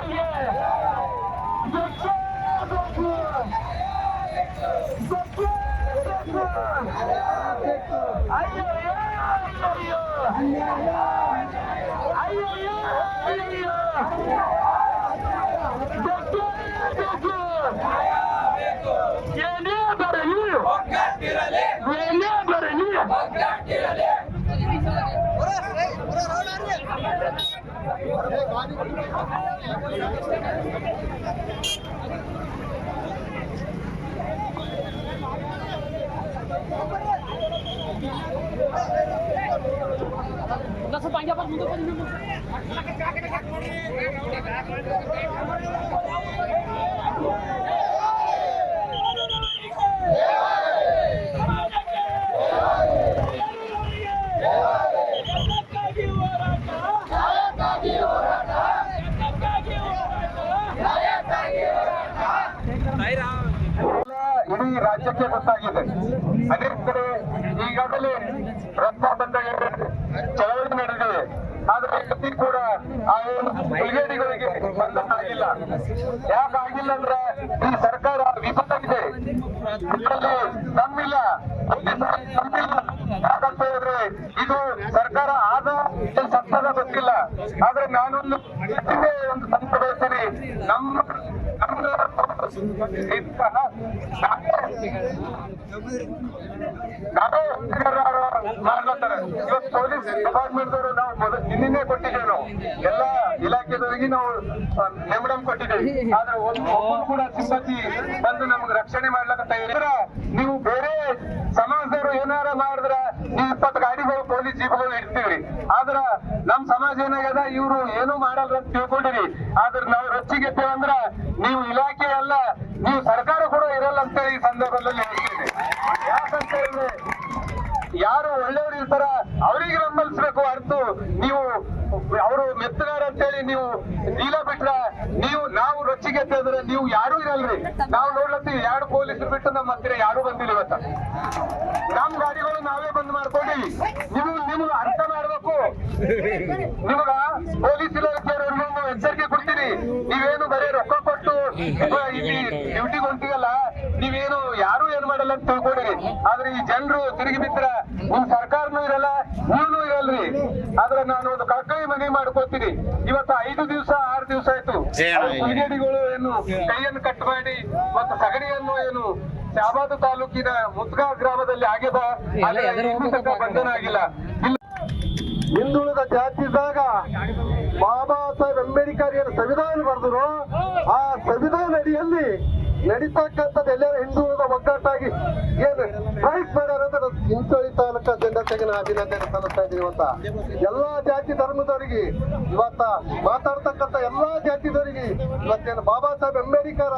ಏನೇ Pa, mundur pa dito. ಇಡೀ ರಾಜ್ಯಕ್ಕೆ ಗೊತ್ತಾಗಿದೆ. ಅನೇಕ ಕಡೆ ಈಗಾಗಲೇ ರಸ್ತಾ ಬಂದ ಚಳವಳಿ ನಡೆದಿದೆ. ಆದ್ರೆ ಇವತ್ತಿ ಕೂಡ ಆ ಏನು ಬ್ರಿಗೇಡಿಗಳಿಗೆ ಬಂಧನ ಆಗಿಲ್ಲ ಯಾಕೆ ಆಗಿಲ್ಲ ಅಂದ್ರೆ ಈ ಸರ್ಕಾರ ವಿಫಲಾಗಿದೆ ಇದರಲ್ಲಿ ನಮ್ಮಿಲ್ಲ. ಯಾಕಂತ ಹೇಳಿದ್ರೆ ಇದು ಸರ್ಕಾರ ಆದ ಸತ್ತದ ಗೊತ್ತಿಲ್ಲ. ಆದ್ರೆ ನಾನೊಂದು ಒಂದು ಸಂತ ಸರಿ ನಮ್ಮ ನಮ್ಮ ಮಾಡ್ಲತ್ತಾರೆ ಇವತ್ತು ಪೊಲೀಸ್ ಡಿಪಾರ್ಟ್ಮೆಂಟ್ ಅವರು ನಾವು ನಿನ್ನೆ ಕೊಟ್ಟಿದ್ದೇವೆ ನಾವು ಎಲ್ಲ ಇಲಾಖೆದವರಿಗೆ ನಾವು ಮೆಮಡಮ್ ಕೊಟ್ಟಿದ್ದೇವೆ ಆದ್ರೆ ಒಂದು ಕೂಡ ಸಿಬ್ಬಂದಿ ಬಂದು ನಮ್ಗೆ ರಕ್ಷಣೆ ಮಾಡ್ಲಕ್ಕ ಇದ್ರ ನೀವು ಬೇರೆ ಸಮಾಜದವರು ಏನಾರ ಮಾಡಿದ್ರ ನೀವು ಇಪ್ಪತ್ತು ಗಾಡಿಗಳು ಪೊಲೀಸ್ ಜೀಪ್ಗಳು ಇಡ್ತೀವಿ ಆದ್ರ ನಮ್ ಸಮಾಜ ಏನಾಗ್ಯದ ಇವ್ರು ಏನು ಮಾಡಲ್ಲ ಅಂತ ತಿಳ್ಕೊಂಡಿರಿ. ಆದ್ರೆ ನಾವು ಅಂದ್ರ ನೀವು ಇಲಾಖೆ ಅಲ್ಲ ನೀವು ಸರ್ಕಾರ ಕೂಡ ಇರಲ್ಲ ಅಂತ ಈ ಸಂದರ್ಭದಲ್ಲಿ ಹೇಳ್ತೀನಿ ಯಾಕಂತ ಹೇಳಿದ್ರೆ ಯಾರು ಒಳ್ಳೆಯವರು ಇರ್ತಾರ ಅವ್ರಿಗೆ ಬೆಂಬಲಿಸಬೇಕು ಹೊರತು ನೀವು ಅವರು ಮೆತ್ತಗಾರ ಅಂತೇಳಿ ನೀವು ನೀಲ ಬಿಟ್ರ ನೀವು ನಾವು ರೊಚ್ಚಿಗೆ ತೆಗೆದ್ರೆ ನೀವು ಯಾರು ಇರಲ್ರಿ. ನಾವು ನೋಡ್ಲತ್ತೀವಿ ಎರಡು ಪೊಲೀಸರು ಬಿಟ್ಟು ನಮ್ಮ ಹತ್ತಿರ ಯಾರು ಬಂದಿಲ್ಲ ಇವತ್ತ. ನಮ್ ಗಾಡಿಗಳು ನಾವೇ ಬಂದ್ ಮಾಡ್ಕೊಂಡಿವಿ. ನೀವು ನಿಮ್ಗೆ ಅರ್ಥ ಮಾಡ್ಬೇಕು. ನಿಮಗ ಪೊಲೀಸ್ ಇಲಾಖೆಯವ್ರಿಗೆ ಒಂದು ಎಚ್ಚರಿಕೆ ಕೊಡ್ತೀರಿ. ನೀವೇನು ಬರೀ ರೊಕ್ಕ ಕೊಟ್ಟು ಡ್ಯೂಟಿ ಇಲ್ಲಿ ಹೊಂಟಿಗಲ್ಲ ನೀವೇನು ಯಾರು ಏನ್ ಮಾಡಲ್ಲ ಅಂತ ತಿಳ್ಕೊಂಡಿರಿ ಆದ್ರೆ ಈ ಜನರು ತಿರುಗಿ ಬಿದ್ರ ನಿಮ್ ಸರ್ಕಾರನೂ ಇರಲ್ಲ ನೀವೂ ಇರಲ್ರಿ. ಆದ್ರೆ ನಾನು ಒಂದು ಕರ್ಕಾಯಿ ಮನೆ ಮಾಡ್ಕೋತೀನಿ. ಇವತ್ತ ಐದು ದಿವಸ ಆರು ದಿವಸ ಆಯ್ತು. ಬಿಜೆಡಿಗಳು ಏನು ಕೈಯನ್ನು ಕಟ್ ಮಾಡಿ ಮತ್ತು ಸಗಣಿಯನ್ನು ಏನು ಶಾಬಾದು ತಾಲೂಕಿನ ಮುದ್ಗಾ ಗ್ರಾಮದಲ್ಲಿ ಆಗ್ಯದ ಬಂಧನ ಆಗಿಲ್ಲ. ಇಲ್ಲ. ಹಿಂದುಳಿದ ಜಾತಿದಾಗ ಬಾಬಾ ಸಾಹೇಬ್ ಅಂಬೇಡ್ಕರ್ ಏನು ಸಂವಿಧಾನ ಬರೆದ್ರು ಆ ಸಂವಿಧಾನ ಅಡಿಯಲ್ಲಿ ನಡೀತಕ್ಕಂಥದ್ದು ಎಲ್ಲರೂ ಹಿಂದೂ ಒಗ್ಗಟ್ಟಾಗಿ ಏನು ಫೈಟ್ ಮಾಡ್ಯಾರ ಅಂದ್ರೆ ಚಿಂಚೋಳಿ ತಾಲೂಕ ಜೆಂಡಾ ತೆಗಿನ ಅಭಿನಂದನೆ ಸಲ್ಲಿಸ್ತಾ ಇದೀವಿ ಅಂತ. ಎಲ್ಲಾ ಜಾತಿ ಧರ್ಮದವರಿಗೆ ಇವತ್ತ ಮಾತಾಡ್ತಕ್ಕಂಥ ಎಲ್ಲಾ ಜಾತಿದವರಿಗೆ ಇವತ್ತೇನು ಬಾಬಾ ಸಾಹೇಬ್ ಅಂಬೇಡ್ಕರ್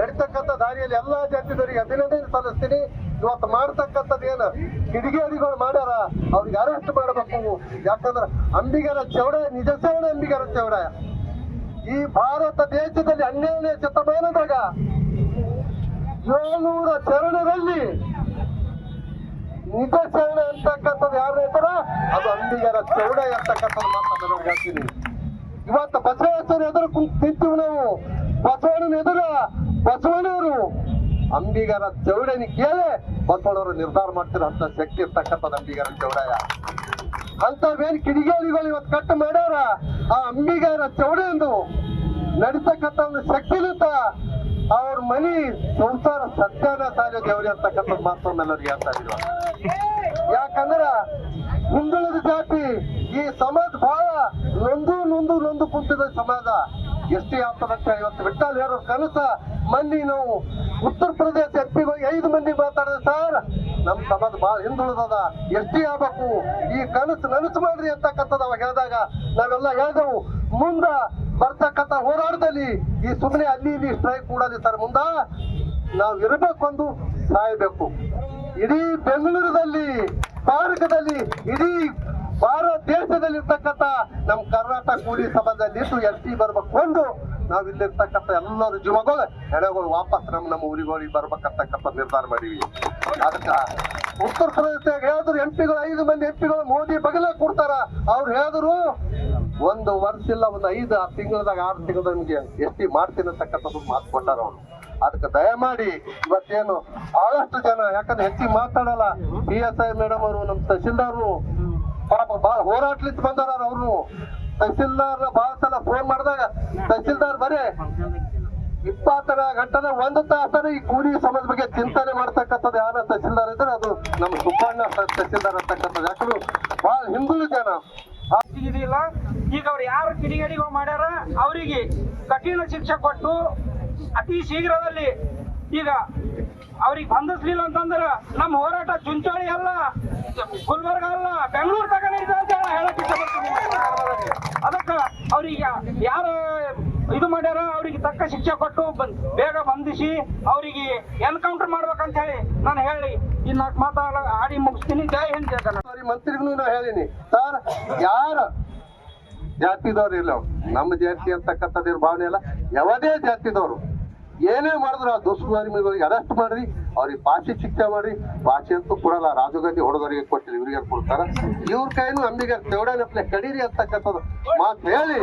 ನಡೀತಕ್ಕಂಥ ದಾರಿಯಲ್ಲಿ ಎಲ್ಲಾ ಜಾತಿದವರಿಗೆ ಅಭಿನಂದನೆ ಸಲ್ಲಿಸ್ತೀನಿ. ಇವತ್ತು ಮಾಡ್ತಕ್ಕಂಥದ್ದು ಏನು ಕಿಡಿಗೇಡಿಗಳು ಮಾಡ್ಯಾರ, ಅವ್ರಿಗೆ ಅರೆಸ್ಟ್ ಮಾಡಬೇಕು. ಯಾಕಂದ್ರೆ ಅಂಬಿಗರ ಚೌಡ, ನಿಜ ಅಂಬಿಗರ ಚೌಡ. ಈ ಭಾರತ ದೇಶದಲ್ಲಿ ಹನ್ನೆರಡನೇ ಶತಮಾನದಾಗ ಏಳ್ನೂರ ಚರಣದಲ್ಲಿ ನಿಜ ಚರಣ ಅಂತಕ್ಕಂಥದ್ದು ಯಾರು ಹೇಳ್ತಾರ? ಅದು ಅಂಬಿಗರ ಚೌಡ ಅಂತಕ್ಕಂಥದ್ದು ಮಾತನ್ನು ಹೇಳ್ತೀನಿ. ಇವತ್ತು ಬಸವೇಶ್ವರ ಎದುರು ನಿಂತೀವಿ ನಾವು. ಬಸವಣ್ಣನ ಎದುರ ಬಸವಣ್ಣವರು ಅಂಬಿಗರ ಚೌಡನ ಕೇಳಿ ಬಸವಣ್ಣವರು ನಿರ್ಧಾರ ಮಾಡ್ತಿರೋ ಅಂತ ಶಕ್ತಿ ಇರ್ತಕ್ಕಂಥದ್ದು ಅಂಬಿಗರ ಚೌಡಯ್ಯ. ಅಂತವೇನ್ ಕಿಡಿಗೇಡಿಗಳು ಇವತ್ತು ಕಟ್ಟು ಮಾಡ್ಯಾರ. ಆ ಅಂಬಿಗರ ಚೌಡೆಂದು ನಡೀತಕ್ಕಂಥ ಒಂದು ಶಕ್ತಿಲಿಂದ ಅವ್ರ ಮನಿ ಸಂಸಾರ ಸತ್ಯಾನ ಸಾಲ ದೇವರಿ ಅಂತಕ್ಕಂಥ ಮಾತು ಎಲ್ಲರಿಗೆ ಹೇಳ್ತಾ ಇದ್ರು ಯಾಕಂದ್ರ ಹಿಂದುಳಿದ ಜಾತಿ ಈ ಸಮಾಜ ಬಹಳ ನೊಂದು ನೊಂದು ನೊಂದು ಕುಂತಿದ ಸಮಾಜ. ಎಷ್ಟೇ ಆಗ್ತದಂತ ಇವತ್ತು ವಿಠಲ್ ಹೇಳೋ ಕನಸ ಮಂದಿ ನಾವು ಉತ್ತರ ಪ್ರದೇಶ ಹೋಗಿ ಐದು ಮಂದಿ ಮಾತಾಡಿದ್ರೆ ಸರ್, ನಮ್ ಸಮಾಜ ಬಹಳ ಹಿಂದುಳಿದದ. ಎಷ್ಟೇ ಆಗ್ಬೇಕು, ಈ ಕನಸು ನನಸು ಮಾಡ್ರಿ ಅಂತಕ್ಕಂಥದ್ದು ಅವಾಗ ಹೇಳಿದಾಗ ನಾವೆಲ್ಲ ಹೇಳ್ದೆವು, ಮುಂದ ಬರ್ತಕ್ಕಂಥ ಹೋರಾಟದಲ್ಲಿ ಈ ಸುಮ್ಮನೆ ಅಲ್ಲಿ ಇಲ್ಲಿ ಸ್ಟ್ರೈಕ್ ಕೂಡಲಿ ಸರ್ ಮುಂದ ನಾವು ಇರಬೇಕೊಂದು ಸಾಯಬೇಕು. ಇಡೀ ಬೆಂಗಳೂರಿನಲ್ಲಿ ಭಾರತದಲ್ಲಿ, ಇಡೀ ಭಾರತ ದೇಶದಲ್ಲಿ ಇರ್ತಕ್ಕಂಥ ನಮ್ಮ ಕರ್ನಾಟಕ ಕೂಲಿ ಸಮಾಜದಲ್ಲಿ ಇದ್ದು ಎಸ್ ಟಿ ಬರ್ಬೇಕು ಒಂದು ನಾವ್ ಇಲ್ಲಿರ್ತಕ್ಕಂಥ ಎಲ್ಲರೂ ಜೀವಗಳು ಹೆಣಗಳು ವಾಪಸ್ ನಮ್ಮ ನಮ್ಮ ಊರಿಗಳಿಗೆ ಬರ್ಬೇಕಂತಕ್ಕಂಥ ನಿರ್ಧಾರ ಮಾಡಿವಿ. ಅದಕ್ಕೆ ಉತ್ತರ ಪ್ರದೇಶದಾಗ ಹೇಳಿದ್ರು ಎಂ ಪಿಗಳು ಐದು ಮಂದಿ ಎಂ ಪಿಗಳು ಮೋದಿ ಬಗಲ ಕೊಡ್ತಾರ. ಅವ್ರು ಹೇಳಿದ್ರು ಒಂದು ವರ್ಷ ಇಲ್ಲ, ಒಂದು ಐದು, ಆರು ತಿಂಗಳದಾಗ, ಆರು ತಿಂಗಳ ನಿಮ್ಗೆ ಎಸ್ ಟಿ ಮಾಡ್ತೀನಿ ಅಂತಕ್ಕಂಥದ್ದು ಮಾತು ಕೊಟ್ಟಾರ ಅವ್ರು. ಅದಕ್ಕೆ ದಯಮಾಡಿ ಇವತ್ತೇನು ಬಹಳಷ್ಟು ಜನ, ಯಾಕಂದ್ರೆ ಹೆಚ್ಚಿಗೆ ಮಾತಾಡಲ್ಲ ಪಿ ಎಸ್ ಐ ಮೇಡಮ್ ಅವರು, ನಮ್ಮ ತಹಸೀಲ್ದಾರರು ಪಾಪ ಬಹಳ ಹೋರಾಟ್ಲಿಂತ ಬಂದಾರ ಅವ್ರು ತಹಶೀಲ್ದಾರ್ ಬಹಳ ಸಲ ಫೋನ್ ಮಾಡಿದಾಗ, ತಹಸೀಲ್ದಾರ್ ಬರೇ, ಇಪ್ಪತ್ತರ ಗಂಟೆ ಒಂದು ತಾಸರ ಈ ಕೂಲಿ ಸಮಾಜ ಬಗ್ಗೆ ಚಿಂತನೆ ಮಾಡ್ತಕ್ಕಂಥದ್ದು ಯಾರ ತಹಸೀಲ್ದಾರ್ ಇದ್ರೆ ಅದು ನಮ್ಮ ಸುಬ್ಬಣ್ಣ ತಹಸೀಲ್ದಾರ್ ಅಂತಕ್ಕಂಥದ್ದು. ಯಾಕಂದ್ರೆ ಬಹಳ ಹಿಂದುಳಿದ ಜನ. ಈಗ ಅವ್ರು ಯಾರು ಕಿಡಿಗೇಡಿಗಳು ಮಾಡ್ಯಾರ, ಅವರಿಗೆ ಕಠಿಣ ಶಿಕ್ಷೆ ಕೊಟ್ಟು ಅತಿ ಶೀಘ್ರದಲ್ಲಿ ಈಗ ಅವ್ರಿಗೆ ಬಂಧಿಸ್ಲಿಲ್ಲ ಅಂತಂದ್ರೆ ನಮ್ಮ ಹೋರಾಟ ಚುಂಚೋಳಿ ಅಲ್ಲ, ಗುಲ್ಬರ್ಗ ಅಲ್ಲ, ಬೆಂಗಳೂರು ತಗ ಅಂತ ಹೇಳ- ಹೇಳಕ್ ಅದಕ್ಕೆ ಅವ್ರಿಗೆ ಯಾರು ಇದು ಮಾಡ್ಯಾರ, ಅವ್ರಿಗೆ ತಕ್ಕ ಶಿಕ್ಷೆ ಕೊಟ್ಟು ಬೇಗ ಬಂಧಿಸಿ ಅವರಿಗೆ ಎನ್ಕೌಂಟರ್ ಮಾಡ್ಬೇಕಂತ ಹೇಳಿ ನಾನು ಹೇಳಿ. ಇನ್ನು ನಾಲ್ಕು ಮಾತಾಡ ಆಡಿ ಮುಗಿಸ್ತೀನಿ. ಜೈ ಹಿಂದ್ ಸಾರಿ ಮಂತ್ರಿಗೂ ನಾನು ಹೇಳಿನಿ. ಸರ್, ಯಾರ ಜಾತಿದವ್ರು ಇಲ್ಲ. ನಮ್ಮ ಜಾತಿ ಅಂತಕ್ಕಂಥದ್ದು ಭಾವನೆ ಇಲ್ಲ ಯಾವುದೇ ಜಾತಿದವರು. ಏನೇ ಮಾಡಿದ್ರು ಆ ದುಷ್ಕರ್ಮಿಗಳಿಗೆ ಅರೆಸ್ಟ್ ಮಾಡ್ರಿ, ಅವ್ರಿಗೆ ಭಾಷೆ ಶಿಕ್ಷೆ ಮಾಡ್ರಿ. ಭಾಷೆ ಅಂತೂ ಕೊಡಲ್ಲ ರಾಜು ಗಾಂಧಿ ಹೊಡೆದವರಿಗೆ ಕೊಟ್ಟಿಲ್ಲ ಇವ್ರಿಗೆ ಕೊಡ್ತಾರ. ಇವ್ರ ಕೈನು ಅಂಬಿಗೆ ತೆವಡನಪ್ಲೆ ಕಡೀರಿ ಅಂತಕ್ಕಂಥದ್ದು. ಮಾತು ಹೇಳಿ.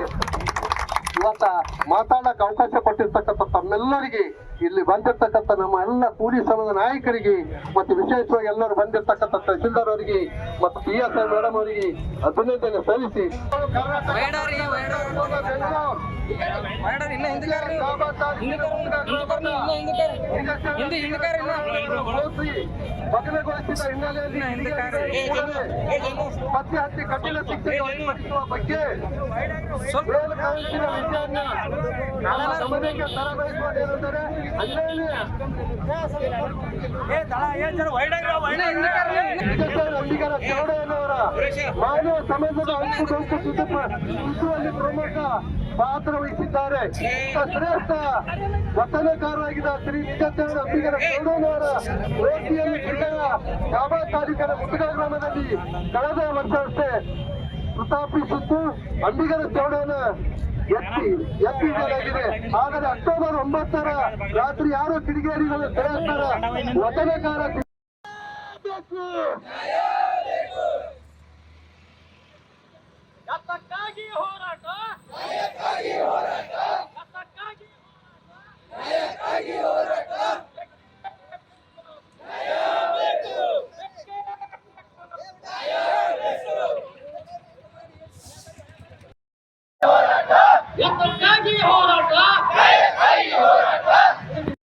ಇವತ್ತ ಮಾತಾಡಕ್ ಅವಕಾಶ ಕೊಟ್ಟಿರ್ತಕ್ಕಂಥ ತಮ್ಮೆಲ್ಲರಿಗೆ ಇಲ್ಲಿ ಬಂದಿರ್ತಕ್ಕಂಥ ನಮ್ಮ ಎಲ್ಲ ಕೂಲಿ ಸಂಘದ ನಾಯಕರಿಗೆ ಮತ್ತು ವಿಶೇಷವಾಗಿ ಎಲ್ಲರೂ ಬಂದಿರ್ತಕ್ಕಂಥ ತಹಶೀಲ್ದಾರ್ ಅವರಿಗೆ ಮತ್ತು ಪಿ ಎಸ್ ಐ ಮೇಡಮ್ ಅವರಿಗೆ ಅಭಿನಂದನೆ ಸಲ್ಲಿಸಿ. ಹಿನ್ನೆಲೆಯಲ್ಲಿ ಪತ್ತೆ ಹತ್ತಿ ಕಠಿಣ ಶಿಕ್ಷೆ ಬಗ್ಗೆ ಮಾನವ ಸಮಾಜದ ಪ್ರಮುಖ ಪಾತ್ರ ವಹಿಸಿದ್ದಾರೆ ಶ್ರೇಷ್ಠ ವಚನಕಾರರಾಗಿದ್ದ ಶ್ರೀ ನಿಜಚಂದ್ರ ಅಂಬಿಗರ ಚೌಡಯ್ಯನವರ ರೋಟಿಯಲ್ಲಿ ಜಿಲ್ಲೆಯ ಕಾಬಾ ತಾಲೂಕಿನ ಮುಟ್ಟಗ ಗ್ರಾಮದಲ್ಲಿ ಕಳೆದ ವರ್ಷವಷ್ಟೇ ಪ್ರತಾಪಿಸುತ್ತು ಅಂಬಿಗರ ಚೌಡಯ್ಯನ ಎತ್ತಿ ಎತ್ತಿಸಲಾಗಿದೆ ಆದರೆ ಅಕ್ಟೋಬರ್ ಒಂಬತ್ತರ ರಾತ್ರಿ ಯಾರು ಕಿಡಿಗೇಡಿಗಳು ಶ್ರೇಷ್ಠರ ವಚನಕಾರ ಯಾತಕ್ಕಾಗಿ ಹೋರಾಟ.